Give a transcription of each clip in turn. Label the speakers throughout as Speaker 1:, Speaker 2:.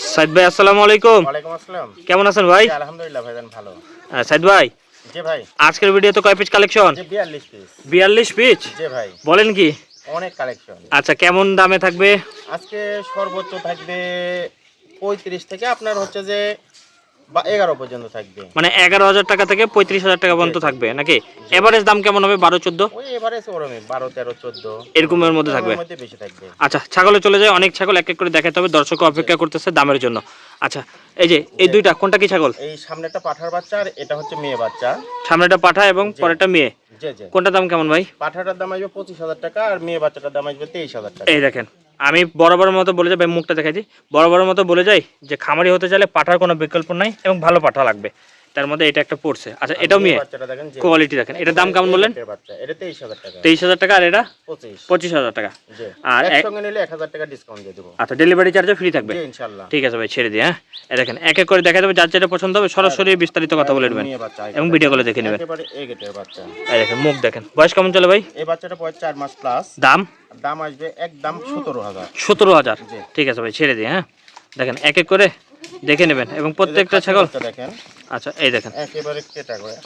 Speaker 1: সাইদ ভাই আসসালামু আলাইকুম।
Speaker 2: ওয়ালাইকুম আসসালাম।
Speaker 1: কেমন আছেন ভাই?
Speaker 2: আলহামদুলিল্লাহ ভাইজান ভালো।
Speaker 1: সাইদ ভাই
Speaker 2: জি ভাই।
Speaker 1: আজকের ভিডিওতে কয় পিস কালেকশন
Speaker 2: যে বিয়াল্লিশ পিস
Speaker 1: বিয়াল্লিশ পিস
Speaker 2: জি ভাই।
Speaker 1: বলেন কি?
Speaker 2: অনেক কালেকশন
Speaker 1: আচ্ছা কেমন দামে থাকবে?
Speaker 2: আজকে সর্বোচ্চ থাকবে পঁয়ত্রিশ থেকে আপনার হচ্ছে যে বা এগারো পর্যন্ত থাকবে।
Speaker 1: মানে এগারো হাজার টাকা থেকে পঁয়ত্রিশ হাজার টাকা পর্যন্ত থাকবে নাকি? এভারেজ দাম কেমন হবে? বারো চোদ্দ?
Speaker 2: ওই এবারে ওরমে বারো তেরো চোদ্দ।
Speaker 1: এরকমের মধ্যে থাকবে?
Speaker 2: মধ্যে বেশি থাকবে।
Speaker 1: আচ্ছা ছাগলে চলে যায় অনেক ছাগল এক এক করে দেখাতে হবে দর্শক অপেক্ষা করতেছে দামের জন্য। আচ্ছা এই যে এই দুইটা কোনটা কি ছাগল?
Speaker 2: এই সামনেটা পাঠার বাচ্চা আর এটা হচ্ছে মেয়ে বাচ্চা।
Speaker 1: সামনেটা পাঠা এবং পরেরটা মেয়ে? কোনটা দাম কেমন ভাই?
Speaker 2: পাঠাটার দাম আসবে পঁচিশ হাজার টাকা আর মেয়ে বাচ্চাটার দাম আসবে তেইশ হাজার টাকা।
Speaker 1: এই দেখেন আমি বরাবরের মতো বলে যাই মুখটা দিই। বরাবরের মতো বলে যাই যে, খামারি হতে চাইলে পাঠার কোনো বিকল্প নাই এবং ভালো পাঠা লাগবে। তার মধ্যে এটা একটা পড়ছে। আচ্ছা এটাও মেয়ে। কোয়ালিটি দেখেন এটার দাম কেমন বললেন?
Speaker 2: তেইশ হাজার টাকা।
Speaker 1: আর এটা?
Speaker 2: পঁচিশ।
Speaker 1: হাজার টাকা। আর
Speaker 2: একসঙ্গে নিলে এক হাজার টাকা ডিসকাউন্ট দিয়ে দেবো।
Speaker 1: আচ্ছা ডেলিভারি চার্জও ফ্রি থাকবে? ঠিক আছে ভাই ছেড়ে দিই হ্যাঁ? দেখেন এক এক করে দেখা যাবে যার যেটা পছন্দ হবে সরাসরি বিস্তারিত কথা বলে নেবেন এবং ভিডিও কলে দেখে নেবেন। এই দেখেন মুখ দেখেন। বয়স কেমন চলে ভাই?
Speaker 2: এই বাচ্চাটা বয়স চার মাস প্লাস
Speaker 1: দাম?
Speaker 2: দাম আসবে একদম সতেরো হাজার।
Speaker 1: সতেরো হাজার। ঠিক আছে ভাই ছেড়ে দিই হ্যাঁ? দেখেন এক এক করে দেখে নেবেন। এবং প্রত্যেকটা ছাগল
Speaker 2: দেখেন।
Speaker 1: আচ্ছা এই দেখেন।
Speaker 2: একেবারে কেটা করে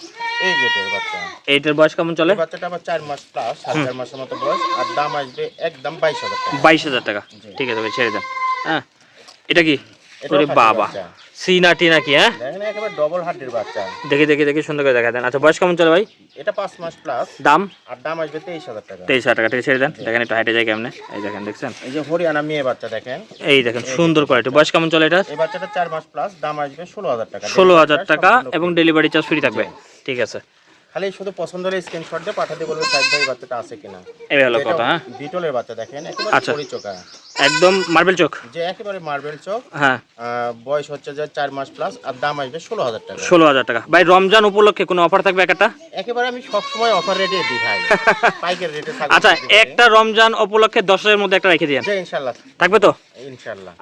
Speaker 2: এই গেটের বাচ্চা।
Speaker 1: এইটার বয়স কেমন চলে?
Speaker 2: বাচ্চাটা আবার 4 মাস প্লাস সাড়ে চার মাসের মতো বয়স আর দাম আসবে একদম বাইশ হাজার টাকা।
Speaker 1: বাইশ হাজার টাকা। ঠিক আছে ভাই ছেড়ে দেন। হ্যাঁ। এটা কি? ওরে বাবা। সিনাটি নাকি হ্যাঁ?
Speaker 2: একেবারে ডবল হার্টের বাচ্চা।
Speaker 1: দেখি দেখি দেখি সুন্দর করে দেখা দেন আচ্ছা বয়স কেমন চলে ভাই?
Speaker 2: এটা পাঁচ মাস প্লাস
Speaker 1: দাম?
Speaker 2: আর দাম আসবে তেইশ হাজার টাকা।
Speaker 1: তেইশ হাজার টাকা থেকে ছেড়ে দেন। দেখেন একটু হাইটে যায় কেমনে। এই দেখেন দেখছেন?
Speaker 2: এই যে হরিয়ানা মেয়ে বাচ্চা দেখেন।
Speaker 1: এই দেখেন সুন্দর কোয়ালিটি বয়স কেমন চলে এটা?
Speaker 2: এই বাচ্চাটা চার মাস প্লাস দাম আসবে ষোলো হাজার টাকা।
Speaker 1: ষোলো হাজার টাকা এবং ডেলিভারি চার্জ ফ্রি থাকবে। ঠিক আছে।
Speaker 2: খালি শুধু পছন্দ হলে স্ক্রিনশট দিয়ে পাঠাতে বলবে সাইড ভাই বাচ্চাটা আছে কিনা।
Speaker 1: এই হলো কথা হ্যাঁ?
Speaker 2: বিটলের বাচ্চা দেখেন
Speaker 1: আচ্ছা। একদম মার্বেল চোখ।
Speaker 2: যে একেবারে মার্বেল চোখ
Speaker 1: হ্যাঁ।
Speaker 2: বয়স হচ্ছে যে চার মাস প্লাস আর দাম আসবে ষোলো হাজার টাকা।
Speaker 1: ষোলো হাজার টাকা। ভাই রমজান উপলক্ষে কোনো অফার থাকবে একটা
Speaker 2: একেবারে আমি সবসময় অফার রেটে দিই ভাই। পাইকারি রেটে
Speaker 1: আচ্ছা একটা রমজান উপলক্ষে দশ হাজারের মধ্যে একটা রেখে
Speaker 2: দিয়ে ইনশাল্লাহ
Speaker 1: থাকবে তো?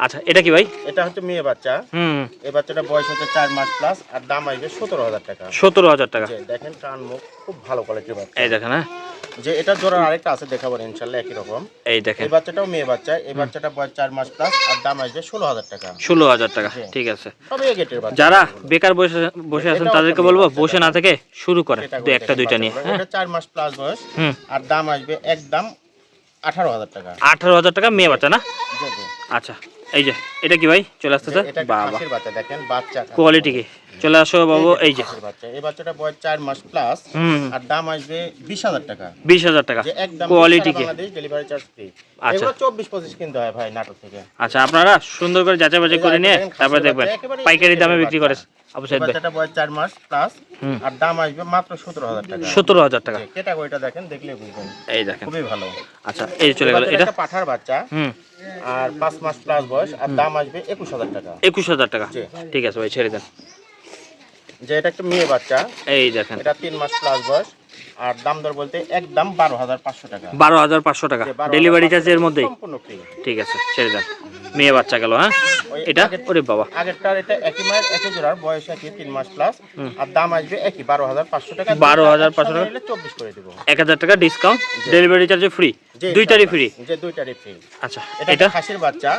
Speaker 1: আচ্ছা এটা কি ভাই?
Speaker 2: এটা হচ্ছে মেয়ে বাচ্চা।
Speaker 1: হুম।
Speaker 2: এই বাচ্চাটা বয়স হচ্ছে চার মাস প্লাস আর দাম আসবে সতেরো হাজার টাকা।
Speaker 1: সতেরো হাজার টাকা।
Speaker 2: দেখেন কান মুখ খুব ভালো কোয়ালিটির বাচ্চা।
Speaker 1: এই দেখেন হ্যাঁ।
Speaker 2: যে এটা জোড়ার আরেকটা আছে দেখাবো ইনশাল্লাহ একই রকম।
Speaker 1: এই দেখেন।
Speaker 2: এই বাচ্চাটাও মেয়ে বাচ্চা এই বাচ্চাটা বয়স চার মাস প্লাস আর দাম আসবে ষোলো হাজার টাকা।
Speaker 1: ষোলো হাজার টাকা ঠিক আছে। যারা বেকার বসে বসে আছেন তাদেরকে বলব বসে না থেকে শুরু করে একটা দুইটা নিয়ে হ্যাঁ।
Speaker 2: চার মাস প্লাস বয়স
Speaker 1: হুম।
Speaker 2: আর দাম আসবে একদম আঠারো হাজার টাকা।
Speaker 1: আঠারো হাজার টাকা মেয়ে বাচ্চা না। আচ্ছা এই যে এটা কি ভাই? চলে আসতেছে? বাবা।
Speaker 2: বাচ্চা দেখেন বাচ্চা
Speaker 1: কোয়ালিটি কি? চলে আসো বাবু এই যে।
Speaker 2: এই বাচ্চাটা বয়স চার মাস প্লাস আর দাম আসবে বিশ হাজার টাকা।
Speaker 1: বিশ হাজার টাকা।
Speaker 2: একদম
Speaker 1: কোয়ালিটি কি?
Speaker 2: ডেলিভারি চার্জ ফ্রি
Speaker 1: আচ্ছা।
Speaker 2: এগুলো চব্বিশ পঁচিশ কিনতে হয় ভাই নাটক থেকে।
Speaker 1: আচ্ছা আপনারা সুন্দর করে যাচাই বাছাই করে নিয়ে তারপরে দেখবেন। পাইকারি দামে বিক্রি করে
Speaker 2: বাচ্চাটা বয়স চার মাস প্লাস। আর দাম আসবে মাত্র সতেরো হাজার টাকা।
Speaker 1: সতেরো হাজার টাকা।
Speaker 2: ক্যাটাগরিটা দেখেন দেখলে বুঝবেন।
Speaker 1: এই দেখেন।
Speaker 2: খুবই ভালো।
Speaker 1: আচ্ছা এই চলে গেল এটা?
Speaker 2: একটা পাঠার বাচ্চা। আর পাঁচ মাস প্লাস বয়স আর দাম আসবে একুশ হাজার টাকা।
Speaker 1: একুশ হাজার টাকা। ঠিক আছে ভাই ছেড়ে দেন।
Speaker 2: যে এটা একটা মেয়ে বাচ্চা
Speaker 1: এই দেখেন।
Speaker 2: এটা তিন মাস প্লাস বয়স আর দাম দর বলতে একদম বারো হাজার পাঁচশো টাকা।
Speaker 1: বারো হাজার পাঁচশো টাকা।
Speaker 2: যে 12,500
Speaker 1: ডেলিভারি চার্জের মধ্যেই।
Speaker 2: সম্পূর্ণ ফ্রি
Speaker 1: ঠিক আছে ছেড়ে দেন। মেয়ে বাচ্চা গেল হ্যাঁ? এটা? ওরে বাবা।
Speaker 2: আগেরটার এটা একই মায়ের একই জোড়ার বয়স একই তিন মাস প্লাস আর দাম আসবে একই বারো হাজার পাঁচশো টাকা।
Speaker 1: 12,500 টাকা?
Speaker 2: চব্বিশ করে দেবো।
Speaker 1: এক হাজার টাকা ডিসকাউন্ট ডেলিভারি চার্জে ফ্রি দুইটারই। ফ্রি
Speaker 2: যে দুইটারই ফ্রি
Speaker 1: আচ্ছা
Speaker 2: এটা খাসির বাচ্চা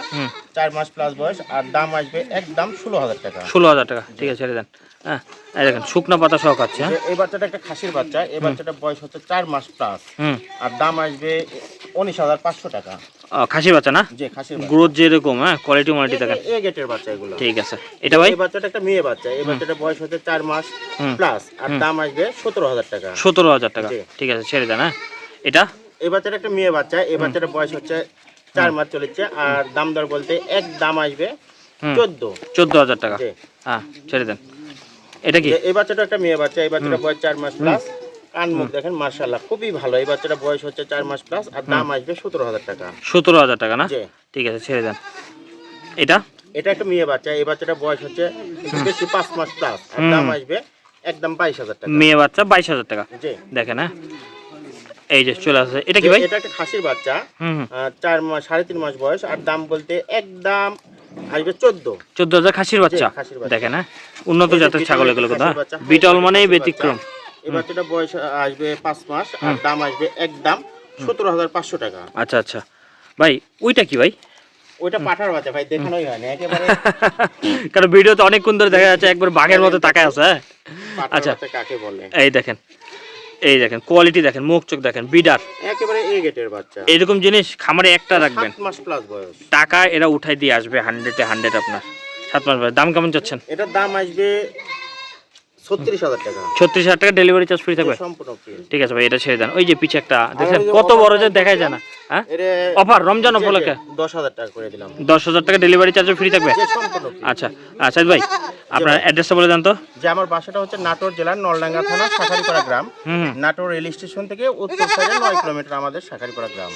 Speaker 2: চার মাস প্লাস বয়স আর দাম আসবে একদম ষোলো হাজার টাকা।
Speaker 1: ষোলো হাজার টাকা ঠিক আছে ছেড়ে দেন। হ্যাঁ দেখেন শুকনো পাতা সহ খাচ্ছে হ্যাঁ?
Speaker 2: এই বাচ্চাটা একটা খাসির বাচ্চা এই বাচ্চাটা বয়স হচ্ছে চার মাস প্লাস আর দাম আসবে উনিশ হাজার পাঁচশো টাকা।
Speaker 1: খাসি বাচ্চা না?
Speaker 2: খাসির বাচ্চা।
Speaker 1: গ্রোথ যেরকম হ্যাঁ কোয়ালিটি মোয়ালিটি দেখেন।
Speaker 2: এ গেটের বাচ্চা এগুলো।
Speaker 1: ঠিক আছে। এটা ভাই?
Speaker 2: এই বাচ্চাটা একটা মেয়ে বাচ্চা। এই বাচ্চাটা বয়স হচ্ছে চার মাস প্লাস আর দাম আসবে সতেরো হাজার টাকা।
Speaker 1: সতেরো হাজার টাকা। ঠিক আছে ছেড়ে দেন হ্যাঁ। এটা?
Speaker 2: এই বাচ্চাটা একটা মেয়ে বাচ্চা। এই বাচ্চাটা বয়স হচ্ছে চার মাস চলেছে আর দাম দর বলতে এক দাম আসবে
Speaker 1: হুম।
Speaker 2: চোদ্দ।
Speaker 1: চোদ্দ হাজার টাকা।
Speaker 2: জি।
Speaker 1: হ্যাঁ ছেড়ে দেন। এটা কি?
Speaker 2: এই বাচ্চাটা একটা মেয়ে বাচ্চা। এই বাচ্চাটা বয়স চার মাস প্লাস কান মুখ দেখেন মার্শাল্লাহ খুবই ভালো। এই বাচ্চাটা বয়স হচ্ছে চার মাস প্লাস আর দাম আসবে সতেরো হাজার টাকা।
Speaker 1: সতেরো হাজার টাকা না? ঠিক আছে ছেড়ে দেন। এটা?
Speaker 2: এটা একটা মেয়ে বাচ্চা এই বাচ্চাটা বয়স হচ্ছে বেশি পাঁচ মাস প্লাস আর দাম আসবে একদম বাইশ হাজার টাকা।
Speaker 1: মেয়ে বাচ্চা বাইশ হাজার টাকা। দেখেন হ্যাঁ? এই যে চলে আসছে এটা কি ভাই?
Speaker 2: এটা একটা খাসির বাচ্চা চার মাস সাড়ে তিন মাস বয়স আর দাম বলতে একদম আসবে চোদ্দ।
Speaker 1: চোদ্দ হাজার খাসির বাচ্চা।
Speaker 2: খাসির বাচ্চা।
Speaker 1: দেখেন হ্যাঁ? উন্নত জাতের ছাগল এগুলো কথা বিটল মানেই ব্যতিক্রম।
Speaker 2: এই বাচ্চাটা বয়স আসবে পাঁচ মাস আর দাম আসবে একদম সতেরো হাজার পাঁচশো টাকা।
Speaker 1: আচ্ছা আচ্ছা। ভাই ওইটা কি ভাই?
Speaker 2: ওইটা পাঠার বাচ্চা ভাই দেখানোই হয় না একেবারে
Speaker 1: কারণ ভিডিওতে অনেকক্ষণ ধরে দেখা যাচ্ছে একবার বাঘের মতো তাকায় আছে হ্যাঁ? আচ্ছা।
Speaker 2: কাকে বলে?
Speaker 1: এই দেখেন এই দেখেন কোয়ালিটি দেখেন মুখ চোখ দেখেন বিডার।
Speaker 2: একেবারে এ গেটের বাচ্চা।
Speaker 1: এইরকম জিনিস খামারে একটা রাখবেন।
Speaker 2: মাস প্লাস বয়স।
Speaker 1: টাকা এরা উঠাই দিয়ে আসবে হান্ড্রেডে হান্ড্রেড আপনার। সাত মাস পরে দাম কেমন চাচ্ছেন?
Speaker 2: এটার দাম আসবে ছত্রিশ হাজার টাকা।
Speaker 1: ছত্রিশ হাজার টাকা ডেলিভারি চার্জ ফ্রি থাকবে?
Speaker 2: সম্পূর্ণ।
Speaker 1: ঠিক আছে ভাই এটা ছেড়ে দেন। ওই যে পিছে একটা দেখেন কত বড় যে দেখাই যায় না। হ্যাঁ? অফার রমজান উপলক্ষে?
Speaker 2: দশ হাজার টাকা করে দিলাম।
Speaker 1: দশ হাজার টাকা ডেলিভারি চার্জও ফ্রি থাকবে। আচ্ছা আচ্ছা ভাই আপনার অ্যাড্রেসটা বলে দেন তো।
Speaker 2: যে আমার বাসাটা হচ্ছে নাটোর জেলার নলডাঙ্গা থানা শাখারিপাড়া গ্রাম। নাটোর রেল স্টেশন থেকে উত্তর সাইডে নয় কিলোমিটার আমাদের শাখারিপাড়া গ্রাম।